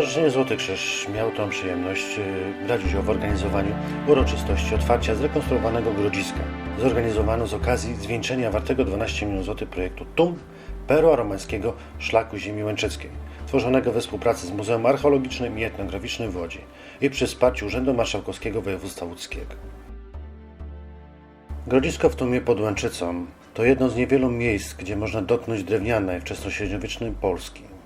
Stowarzyszenie Złoty Krzyż miało tą przyjemność y, brać udział w organizowaniu uroczystości otwarcia zrekonstruowanego grodziska. Zorganizowano z okazji zwieńczenia wartego 12 milionów złotych projektu TUM Perła Romańskiego Szlaku Ziemi Łęczyckiej, tworzonego we współpracy z Muzeum Archeologicznym i Etnograficznym w Łodzi i przy wsparciu Urzędu Marszałkowskiego Województwa Łódzkiego. Grodzisko w Tumie pod Łęczycą to jedno z niewielu miejsc, gdzie można dotknąć drewnianej, wczesnośredniowiecznej Polski.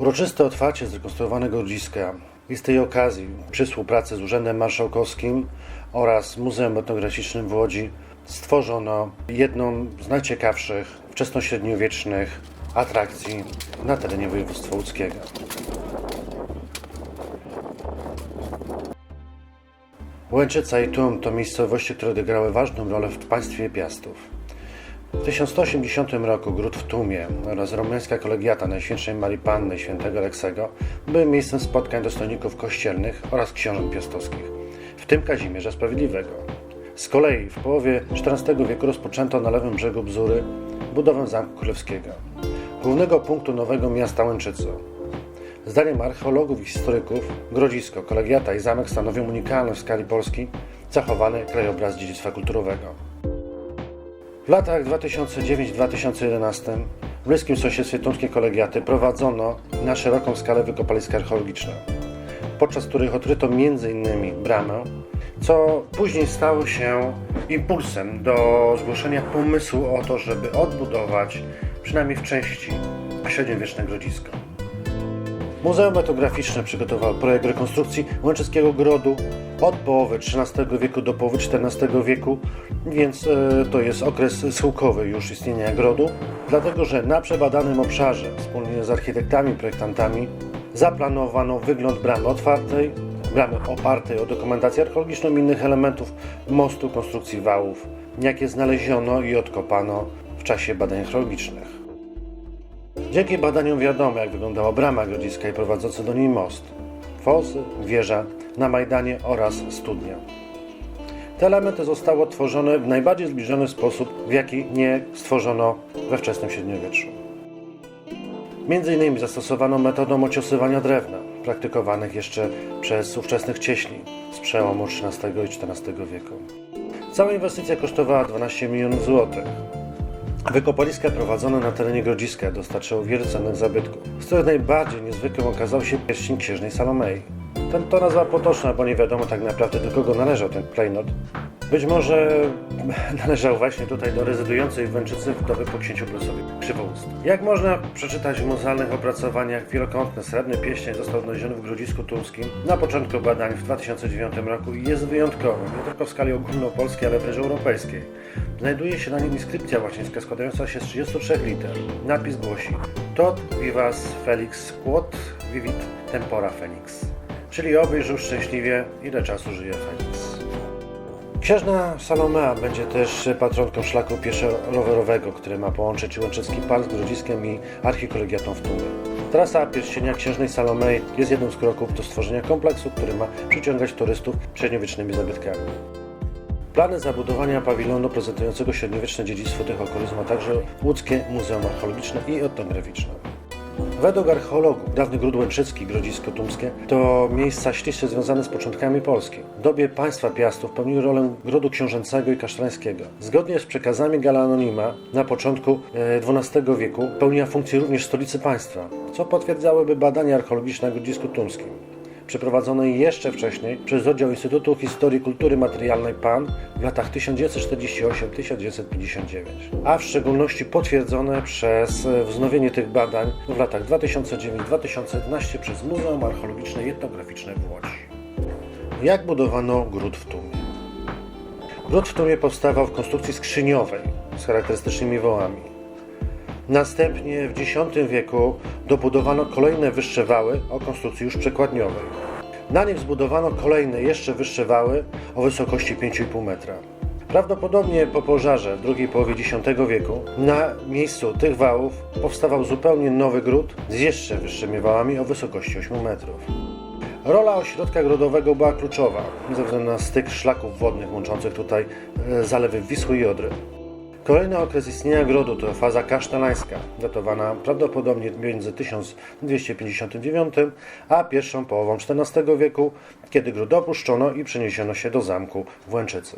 Uroczyste otwarcie zrekonstruowanego grodziska i z tej okazji przy współpracy z Urzędem Marszałkowskim oraz Muzeum Etnograficznym w Łodzi stworzono jedną z najciekawszych wczesnośredniowiecznych atrakcji na terenie województwa łódzkiego. Łęczyca i Tum to miejscowości, które odegrały ważną rolę w państwie Piastów. W 1180 roku gród w Tumie oraz romańska kolegiata Najświętszej Marii Panny świętego Aleksego były miejscem spotkań dostojników kościelnych oraz książąt piastowskich, w tym Kazimierza Sprawiedliwego. Z kolei w połowie XIV wieku rozpoczęto na lewym brzegu Bzury budowę Zamku Królewskiego, głównego punktu nowego miasta Łęczycy. Zdaniem archeologów i historyków Grodzisko, kolegiata i zamek stanowią unikalny w skali Polski zachowany krajobraz dziedzictwa kulturowego. Latach 2009-2011 w bliskim sąsiedztwie Tumskiej Kolegiaty prowadzono na szeroką skalę wykopaliska archeologiczne, podczas których odkryto m.in. bramę, co później stało się impulsem do zgłoszenia pomysłu o to, żeby odbudować przynajmniej w części średniowieczne grodzisko. Muzeum Etnograficzne przygotowało projekt rekonstrukcji Łęczyckiego Grodu od połowy XIII wieku do połowy XIV wieku, więc e, to jest okres schyłkowy już istnienia grodu, dlatego że na przebadanym obszarze wspólnie z architektami, projektantami zaplanowano wygląd bramy otwartej, bramy opartej o dokumentację archeologiczną i innych elementów mostu, konstrukcji wałów, jakie znaleziono i odkopano w czasie badań archeologicznych. Dzięki badaniom wiadomo, jak wyglądała brama grodziska i prowadzący do niej most, fozy, wieża na Majdanie oraz studnia. Te elementy zostały odtworzone w najbardziej zbliżony sposób, w jaki nie stworzono we wczesnym średniowieczu. Między innymi zastosowano metodę ociosywania drewna, praktykowanych jeszcze przez ówczesnych cieśli z przełomu XIII i XIV wieku. Cała inwestycja kosztowała 12 milionów złotych. Wykopaliska prowadzone na terenie Grodziska dostarczyło wiele cennych zabytków, których najbardziej niezwykłym okazał się pierścień księżnej Salomei. Ten to nazwa potoczna, bo nie wiadomo tak naprawdę do kogo należał ten klejnot. Być może należał właśnie tutaj do rezydującej Węczycy wdowy po księciu Plusowi Krzywoust. Jak można przeczytać w muzealnych opracowaniach, wielokątny srebrny pierścień został odnaleziony w Grodzisku Tumskim na początku badań w 2009 roku i jest wyjątkowy, nie tylko w skali ogólnopolskiej, ale wręcz europejskiej. Znajduje się na nim inskrypcja łacińska składająca się z 33 liter. Napis głosi Tot vivas felix quod vivit tempora felix, czyli oby żył szczęśliwie, ile czasu żyje Felix. Księżna Salomea będzie też patronką szlaku pieszo-rowerowego, który ma połączyć Łęczycki Park z Grodziskiem i Archikolegiatą w Tumie. Trasa pierścienia księżnej Salomei jest jednym z kroków do stworzenia kompleksu, który ma przyciągać turystów średniowiecznymi zabytkami. Plany zabudowania pawilonu prezentującego średniowieczne dziedzictwo tych okolic ma także Łódzkie Muzeum Archeologiczne i Etnograficzne. Według archeologów dawny Gród Łęczycki, Grodzisko Tumskie to miejsca ściśle związane z początkami Polski. W dobie państwa Piastów pełniły rolę grodu książęcego i kasztelańskiego. Zgodnie z przekazami Gala Anonima na początku XII wieku pełniła funkcję również stolicy państwa, co potwierdzałyby badania archeologiczne na Grodzisku Tumskim przeprowadzone jeszcze wcześniej przez oddział Instytutu Historii Kultury Materialnej PAN w latach 1948-1959, a w szczególności potwierdzone przez wznowienie tych badań w latach 2009-2011 przez Muzeum Archeologiczne i Etnograficzne w Łodzi. Jak budowano gród w Tumie? Gród w Tumie powstawał w konstrukcji skrzyniowej z charakterystycznymi wołami. Następnie w X wieku dobudowano kolejne wyższe wały o konstrukcji już przekładniowej. Na nich zbudowano kolejne jeszcze wyższe wały o wysokości 5,5 metra. Prawdopodobnie po pożarze w drugiej połowie X wieku na miejscu tych wałów powstawał zupełnie nowy gród z jeszcze wyższymi wałami o wysokości 8 metrów. Rola ośrodka grodowego była kluczowa ze względu na styk szlaków wodnych łączących tutaj e, zalewy Wisły i Odry. Kolejny okres istnienia grodu to faza kasztelańska, datowana prawdopodobnie między 1259 a pierwszą połową XIV wieku, kiedy gród opuszczono i przeniesiono się do zamku w Łęczycy.